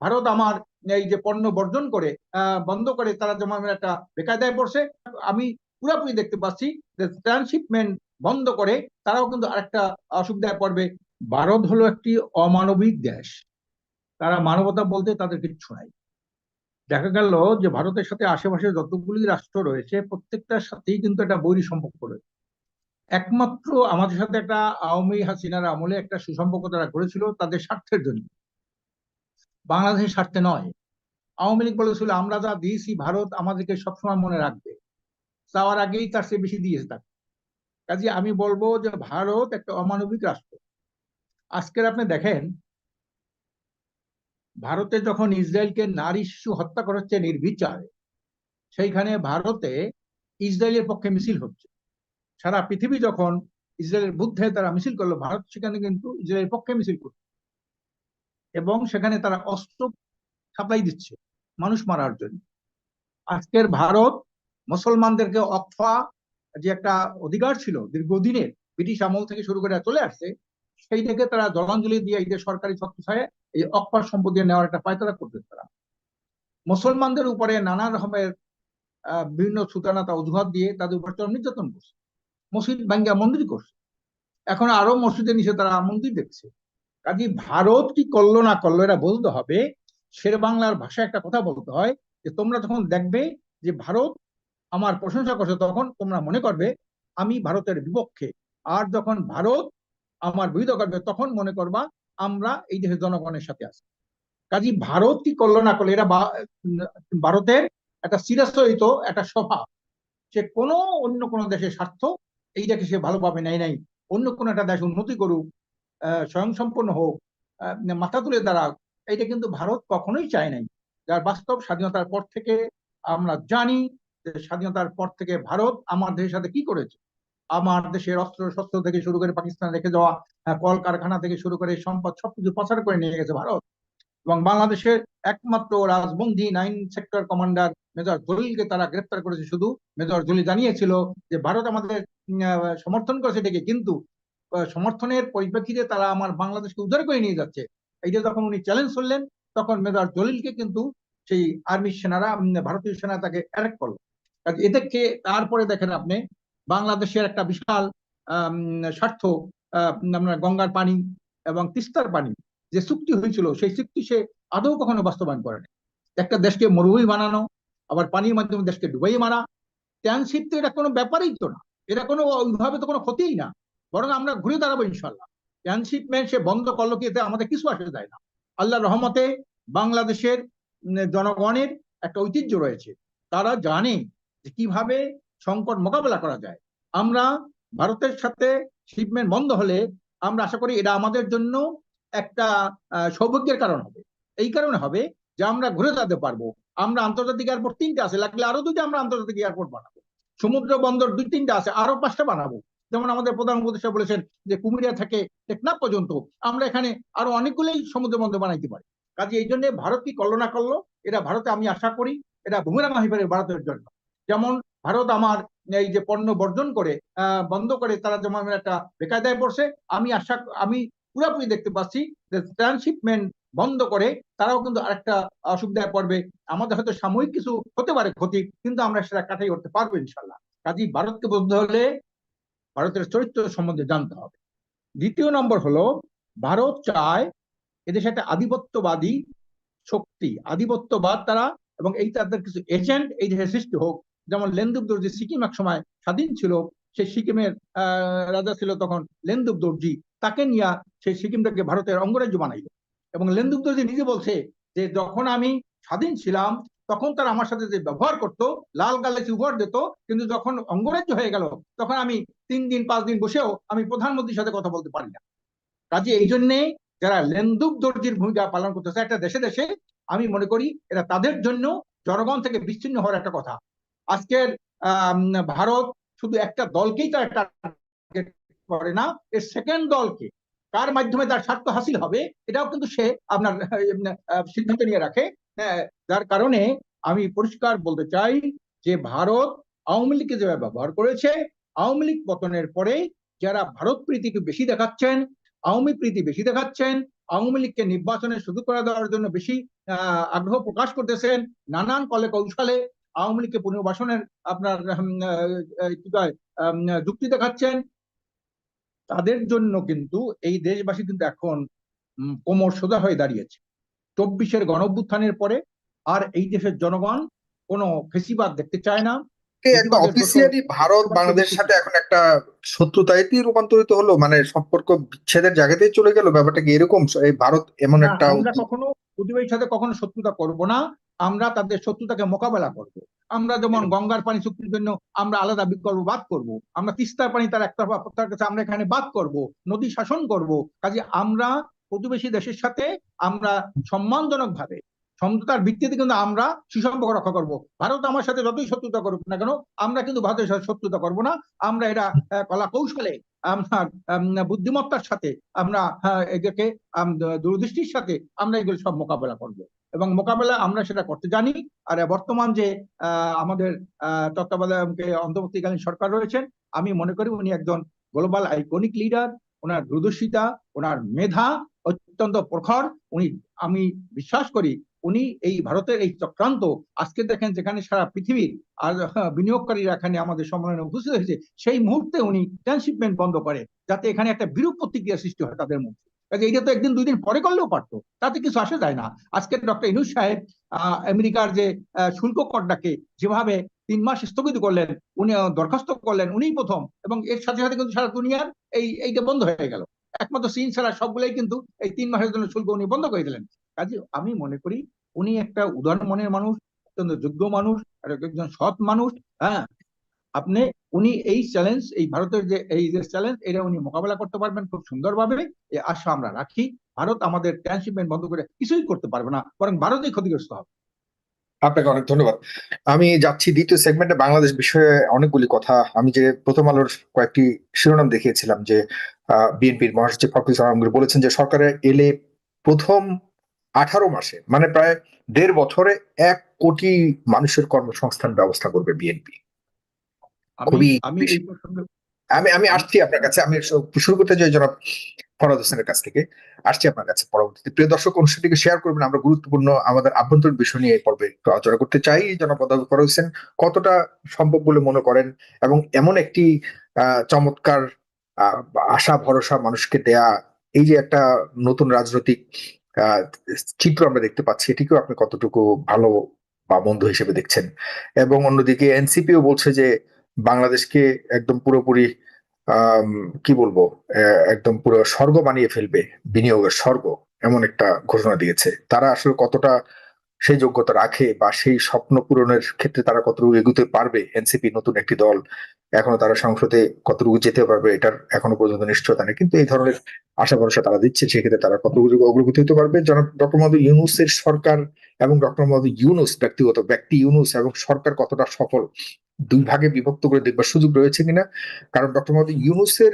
ভারত আমার এই যে পণ্য বর্জন করে বন্ধ করে তারা যেমন একটা বেকায়দায় পড়ছে, আমি পুরোপুরি দেখতে পাচ্ছি যে ট্রান্সশিপমেন্ট বন্ধ করে তারাও কিন্তু আরেকটা অসুবিধায় পড়বে। ভারত হলো একটি অমানবিক দেশ। তারা মানবতা বলতে তাদের কিচ্ছু নাই। দেখা গেল যে ভারতের সাথে আশেপাশে যতগুলি রাষ্ট্র রয়েছে, প্রত্যেকটার সাথেই কিন্তু একটা বৈরী সম্পর্ক রয়েছে। একমাত্র আমাদের সাথে একটা আওয়ামী হাসিনার আমলে একটা সুসম্পর্ক তারা করেছিল তাদের স্বার্থের জন্য। বাংলাদেশের স্বার্থে নয়। আওয়ামী লীগ বলেছিল আমরা যা দিয়েছি, ভারত আমাদেরকে সবসময় মনে রাখবে। চাওয়ার আগেই তার চেয়ে বেশি দিয়েছে তাকে। কাজে আমি বলব যে ভারত একটা অমানবিক রাষ্ট্র। আজকের আপনি দেখেন, ভারতে যখন ইসরায়েলকে নারী শিশু হত্যা করা হচ্ছে নির্বিচারে, সেইখানে ভারতে ইসরায়েলের পক্ষে মিছিল হচ্ছে। সারা পৃথিবী যখন ইসরায়েলের বুদ্ধে তারা মিছিল করল, ভারত সেখানে কিন্তু ইসরায়েলের পক্ষে মিছিল করছে। এবং সেখানে তারা অস্ত্র সাপ্লাই দিচ্ছে মানুষ মারার জন্য। আজকের ভারত মুসলমানদেরকে অকফা যে একটা অধিকার ছিল দীর্ঘদিনের ব্রিটিশ আমল থেকে শুরু করে চলে আসছে, সেই থেকে তারা জলাঞ্জলি দিয়ে এই যে সরকারি ছত্রছায় এই অকফা সম্পত্তি নেওয়ার একটা পায়তারা করতে তারা। মুসলমানদের উপরে নানা রকমের বিভিন্ন সুতানাতা অজুহাত দিয়ে তাদের উপর চরম নির্যাতন করছে। মসজিদ ভাঙ্গা মন্দির করছে। এখন আরও মসজিদের নিচে তারা মন্দির দেখছে। কাজে ভারত কি করল না করল এটা বলতে হবে। শের বাংলার ভাষায় একটা কথা বলতে হয় যে, তোমরা যখন দেখবে যে ভারত আমার প্রশংসা করছে, তখন তোমরা মনে করবে আমি ভারতের বিপক্ষে। আর যখন ভারত আমার বিরোধিতা করবে, তখন মনে করবা আমরা এই দেশের জনগণের সাথে আছি। কাজী ভারত কি করল না করল, এটা ভারতের একটা চিরাচরিত একটা স্বভাব সে কোনো অন্য কোনো দেশের স্বার্থ, এইটাকে সে ভালোভাবে নেয় নাই। অন্য কোনো একটা দেশ উন্নতি করুক স্বয়ংসম্পন্ন হোক মাথা তুলে দাঁড়াক, এটা কিন্তু ভারত কখনোই চায় নাই। যার বাস্তব স্বাধীনতার পর থেকে আমরা জানি যে স্বাধীনতার পর থেকে ভারত আমার দেশের সাথে কি করেছে। আমার দেশের অস্ত্র শস্ত্র থেকে শুরু করে পাকিস্তান রেখে যাওয়া কলকারখানা থেকে শুরু করে সম্পদ সবকিছু পাচার করে নিয়ে গেছে ভারত। এবং বাংলাদেশের একমাত্র রাজবন্দী নাইন সেক্টর কমান্ডার মেজর জলিলকে তারা গ্রেপ্তার করেছে। শুধু মেজর জলিল জানিয়েছিল যে, ভারত আমাদের সমর্থন করেছে ঠিকই, কিন্তু সমর্থনের পরিপ্রেক্ষিতে তারা আমার বাংলাদেশকে উদ্ধার করে নিয়ে যাচ্ছে। এইটা যখন উনি চ্যালেঞ্জ করলেন, তখন মেজর জলিলকে কিন্তু সেই আর্মি সেনারা ভারতীয় সেনা তাকে অ্যারেস্ট করল। এদেরকে তারপরে দেখেন আপনি, বাংলাদেশের একটা বিশাল স্বার্থ আপনার গঙ্গার পানি এবং তিস্তার পানি যে চুক্তি হয়েছিল, সেই চুক্তি সে আদৌ কখনো বাস্তবায়ন করেনি। একটা দেশকে মরুভূমি বানানো, আবার পানির মাধ্যমে দেশকে ডুবাই মারা ট্রানশিপ তো এটা কোনো ব্যাপারই তো না। এটা কোনো ওইভাবে তো কোনো ক্ষতিই না। বরং আমরা ঘুরে দাঁড়াবো ইনশাল্লাহ ট্রানশিপমেন্ট সে বন্ধ করল কি এতে আমাদের কিছু আসে যায় না। আল্লাহ রহমতে বাংলাদেশের জনগণের একটা ঐতিহ্য রয়েছে। তারা জানে যে কীভাবে সংকট মোকাবেলা করা যায়। আমরা ভারতের সাথে শিপমেন্ট বন্ধ হলে আমরা আশা করি এটা আমাদের জন্য একটা সৌভাগ্যের কারণ হবে। এই কারণে হবে যে আমরা ঘুরে যেতে পারব। আমরা আন্তর্জাতিক এয়ারপোর্ট তিনটা আছে, লাগলে আরও দুইটা আমরা আন্তর্জাতিক এয়ারপোর্ট বানাবো। সমুদ্র বন্দর দুই তিনটা আছে, আরও পাঁচটা বানাবো। যেমন আমাদের প্রধান উপদেষ্টা বলেছেন যে কুমিরিয়া থেকে টেকনাফ পর্যন্ত আমরা এখানে আরও অনেকগুলোই সমুদ্র বন্দর বানাইতে পারি। কাজে এই জন্য ভারত কি করল না করল, এটা ভারতে আমি আশা করি, এটা বুমেরাং হয়ে পারে ভারতের জন্য। যেমন ভারত আমার এই যে পণ্য বর্জন করে বন্ধ করে তারা যেমন একটা বেকায়দায় পড়ছে, আমি আশা, আমি পুরোপুরি দেখতে পাচ্ছি যে ট্রান্সশিপমেন্ট বন্ধ করে তারাও কিন্তু আরেকটা অসুবিধায় পড়বে। আমাদের হয়তো সাময়িক কিছু হতে পারে ক্ষতি, কিন্তু আমরা সেটা কাটাই করতে পারব ইনশাল্লাহ কাজী ভারতকে বুঝতে হলে ভারতের চরিত্র সম্বন্ধে জানতে হবে। দ্বিতীয় নম্বর হলো, ভারত চায় এদেশে একটা আধিপত্যবাদী শক্তি, আধিপত্যবাদ তারা এবং এই তাদের কিছু এজেন্ট এই দেশে সৃষ্টি হোক। যেমন লেন্দুব দর্জি সিকিম এক সময় স্বাধীন ছিল, সেই সিকিমের রাজা ছিল তখন লেন্দুব দর্জি তাকে নিয়ে সেই সিকিমটাকে ভারতের অঙ্গরাজ্য বানাইল। এবং লেন্দুব দর্জি নিজে বলছে যে, যখন আমি স্বাধীন ছিলাম তখন তারা আমার সাথে যে ব্যবহার করতো, লাল গালাচি উপহার দিত, কিন্তু যখন অঙ্গরাজ্য হয়ে গেল, তখন আমি তিন দিন, পাঁচ দিন বসেও আমি প্রধানমন্ত্রীর সাথে কথা বলতে পারি না। কাজে এই জন্যে যারা লেন্দুক দর্জির ভূমিকা পালন করতেছে, একটা দেশে দেশে, আমি মনে করি এটা তাদের জন্য জনগণ থেকে বিচ্ছিন্ন হওয়ার একটা কথা। আজকের ভারত শুধু একটা দলকেই তার টার্গেট করে না, এর সেকেন্ড দলকে কার মাধ্যমে তার স্বার্থ হাসিল হবে এটাও কিন্তু সে আপনার সিদ্ধান্ত নিয়ে রাখে। হ্যাঁ, যার কারণে আমি পরিষ্কার বলতে চাই যে ভারত আওয়ামী লীগকে যেভাবে ব্যবহার করেছে আওয়ামী লীগ পতনের পরে যারা ভারত প্রীতিকে বেশি দেখাচ্ছেন আওয়ামী প্রীতি বেশি দেখাচ্ছেন আওয়ামী লীগকে নির্বাচনে সুযোগ করে দেওয়ার জন্য বেশি আগ্রহ প্রকাশ করতেছেন নানান কলে কৌশলে আওয়ামী লীগকে পুনর্বাসনের আপনার যুক্তি দেখাচ্ছেন তাদের জন্য কিন্তু এই দেশবাসী কিন্তু এখন কোমর সোজা হয়ে দাঁড়িয়েছে। চব্বিশের গণ অভ্যুত্থানের পরে আর এই দেশের জনগণ কোনো ফেসিবাদ দেখতে চায় না। একটা অফিসিয়ালি ভারত বাংলাদেশের সাথে এখন একটা শত্রুতায়তেই রূপান্তরিত হলো মানে সম্পর্ক বিচ্ছেদের জায়গাতেই চলে গেল ব্যাপারটা কি এরকম? এই ভারত এমন একটা আমরা কখনো প্রতিবেশীর সাথে কখনো শত্রুতা করব না আমরা তাদের শত্রুতাকে মোকাবেলা করব। আমরা যেমন গঙ্গার পানি চুক্তির জন্য আমরা আলাদা বিকল্প বাদ করব আমরা তিস্তার পানি তার একটা প্রত্যার কাছে আমরা এখানে বাদ করব নদী শাসন করব কাজে আমরা প্রতিবেশী দেশের সাথে আমরা সম্মানজনক ভাবে সমঝোতার ভিত্তিতে কিন্তু আমরা সুসম্পর্ক রক্ষা করব। ভারত আমার সাথে যতই শত্রুতা করুক না কেন আমরা কিন্তু ভারতের সাথে শত্রুতা করব না। আমরা এটা কলা কৌশলে আম, বুদ্ধিমত্তার সাথে আমরা আহ, এদেরকে দূরদৃষ্টির সাথে আমরা এগুলো সব মোকাবেলা করব। এবং মোকাবেলা আমরা সেটা করতে জানি। আর বর্তমান যে আমাদের তত্ত্বাবধায়কে অন্তর্বর্তীকালীন সরকার রয়েছেন আমি মনে করি উনি একজন গ্লোবাল আইকনিক লিডার ওনার দূরদর্শিতা ওনার মেধা অত্যন্ত প্রখর। উনি আমি বিশ্বাস করি উনি এই ভারতের এই চক্রান্ত, আজকে দেখেন যেখানে সারা পৃথিবীর আর বিনিয়োগকারীরা এখানে আমাদের সম্মেলনে উপস্থিত হয়েছে, সেই মুহূর্তে উনি ট্রান্সশিপমেন্ট বন্ধ করে, যাতে এখানে একটা বিরূপ প্রতিক্রিয়া সৃষ্টি হয় তাদের মধ্যে। কাজে এটা তো একদিন দুই দিন পরে করলেও পারতো, তাতে কিছু আসে যায় না। আজকে ডক্টর ইনুস সাহেব আমেরিকার যে শুল্ক করটাকে যেভাবে তিন মাস স্থগিত করলেন, উনি দরখাস্ত করলেন, উনিই প্রথম, এবং এর সাথে সাথে কিন্তু সারা দুনিয়ার এই, এইটা বন্ধ হয়ে গেল। একমাত্র চীন ছাড়া সবগুলাই কিন্তু এই তিন মাসের জন্য শুল্ক উনি বন্ধ করে দিলেন। কাজে আমি মনে করি উনি একটা উদার মনের মানুষ, অত্যন্ত যোগ্য মানুষ, আর একজন সৎ মানুষ হ্যাঁ? আপনি, উনি এই চ্যালেঞ্জ এই ভারতের যে, এই যে চ্যালেঞ্জ এটা উনি মোকাবেলা করতে পারবেন খুব সুন্দরভাবে। এই আশা আমরা রাখি, ভারত আমাদের ট্রান্সশিপমেন্ট বন্ধ করে কিছুই করতে পারবে না, বরং ভারতই ক্ষতিগ্রস্ত হবে। আপনাকে অনেক ধন্যবাদ। আমি যাচ্ছি দ্বিতীয় সেগমেন্টে বাংলাদেশ বিষয়ে অনেকগুলি কথা। আমি যে প্রথম আলোর কয়েকটি শিরোনাম দেখিয়েছিলাম যে বিএনপির মহাসচিব ফখরুল ইসলাম বলেছেন যে সরকারে এলে প্রথম আঠারো মাসে মানে প্রায় দেড় বছরে এক কোটি মানুষের কর্মসংস্থান ব্যবস্থা করবে বিএনপি আমি খুবই আমি আমি আসছি আপনার কাছে আমি শুরু করতে চাই জনাব ফরাদ হোসেনের কাছ থেকে। আসছি আপনার কাছে পরবর্তীতে। প্রিয় দর্শক অনুষ্ঠানটিকে শেয়ার করবেন। আমরা গুরুত্বপূর্ণ আমাদের আভ্যন্তরীণ বিষয় নিয়ে পর্বে একটু আলোচনা করতে চাই। জনাব ফরাদ হোসেন কতটা সম্ভব বলে মনে করেন? এবং এমন একটি আহ, চমৎকার আহ, আশা ভরসা মানুষকে দেয়া এই যে একটা নতুন রাজনৈতিক চিত্র আমরা দেখতে পাচ্ছি, এটিকেও আপনি কতটুকু ভালো বা বন্ধু হিসেবে দেখছেন। এবং অন্যদিকে এনসিপিও বলছে যে বাংলাদেশকে একদম পুরোপুরি কি বলব একদম পুরো স্বর্গ বানিয়ে ফেলবে, বিনিয়োগের স্বর্গ, এমন একটা ঘোষণা দিয়েছে। তারা আসলে কতটা সেই যোগ্যতা রাখে বা সেই স্বপ্ন পূরণের ক্ষেত্রে তারা কতটুকু এগুতে পারবে? এনসিপি নতুন একটি দল। এখনও তারা সংসদে কতটুকু যেতে পারবে এটার এখনও পর্যন্ত নিশ্চয়তা নেই। কিন্তু এই ধরনের আশা ভরসা তারা দিচ্ছে, সেক্ষেত্রে তারা কতটুকু অগ্রগতি হতে পারবে? জনাব ডক্টর মোহাম্মদ ইউনুসের সরকার এবং ডক্টর মোহাম্মদ ইউনুস ব্যক্তিগত ব্যক্তি ইউনুস এবং সরকার কতটা সফল, দুই ভাগে বিভক্ত করে দেখবার সুযোগ রয়েছে কিনা? কারণ ডক্টর মোহাম্মদ ইউনুসের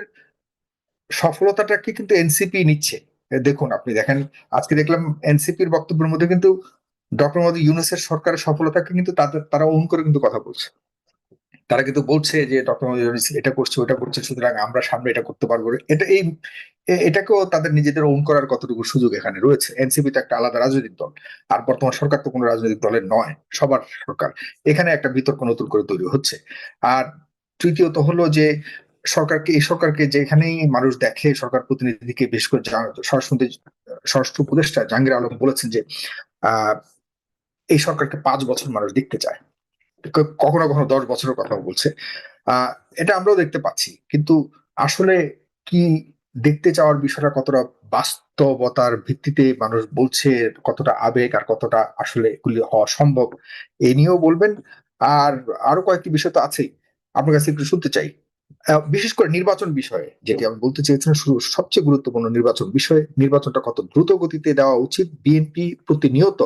সফলতাটাকে কিন্তু এনসিপি নিচ্ছে। দেখুন, আপনি দেখেন, আজকে দেখলাম এনসিপির বক্তব্যের মধ্যে কিন্তু ডক্টর মোহাম্মদ ইউনুসের সরকারের সফলতাকে কিন্তু তাদের, তারা অন করে কিন্তু কথা বলছে। তারা কিন্তু বলছে যে, ডক্টর মোহাম্মদ ইউনুস এটা করছে, ওটা করছে, সুতরাং আমরা সামনে এটা করতে পারব। এটা এই এটাকেও তাদের নিজেদের ওন করার কতটুকু সুযোগ এখানে রয়েছে? এনসিপি তো একটা আলাদা রাজনৈতিক দল, আর বর্তমান সরকার তো কোনো রাজনৈতিক দলের নয়, সবার সরকার। এখানে একটা বিতর্ক নতুন করে তৈরি হচ্ছে। আর তৃতীয়ত হলো যে, সরকারকে, এই সরকারকে যেখানেই মানুষ দেখে, সরকার প্রতিনিধিকে বেশ করে স্বরাষ্ট্রমন্ত্রী, স্বরাষ্ট্র উপদেষ্টা জাহাঙ্গীর আলম বলেছেন যে, আহ এই সরকারকে পাঁচ বছর মানুষ দেখতে চায়। কখনো কখনো দশ বছরের কথা বলছে। এটা আমরাও দেখতে পাচ্ছি। কিন্তু আসলে কি দেখতে চাওয়ার বিষয়টা কতটা বাস্তবতার ভিত্তিতে মানুষ বলছে, কতটা আবেগ আর কতটা আসলে এগুলি হওয়া সম্ভব, এ নিয়েও বলবেন। আর আরও কয়েকটি বিষয় তো আছেই। আপনার কাছে একটু শুনতে চাই। বিশেষ করে নির্বাচন বিষয়ে, যেটি আমি বলতে চেয়েছিলাম শুরু, সবচেয়ে গুরুত্বপূর্ণ নির্বাচন বিষয়ে, নির্বাচনটা কত দ্রুত গতিতে দেওয়া উচিত, বিএনপি প্রতিনিয়ত,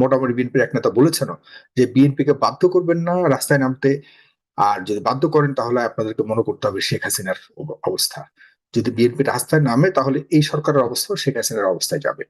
মোটামুটি বিএনপির এক নেতা বলেছেন যে বিএনপি কে বাধ্য করবেন না রাস্তায় নামতে, আর যদি বাধ্য করেন তাহলে আপনাদেরকে মনে করতে হবে শেখ হাসিনার অবস্থা। যদি বিএনপি রাস্তায় নামে তাহলে এই সরকারের অবস্থা শেখ হাসিনার অবস্থায় যাবে।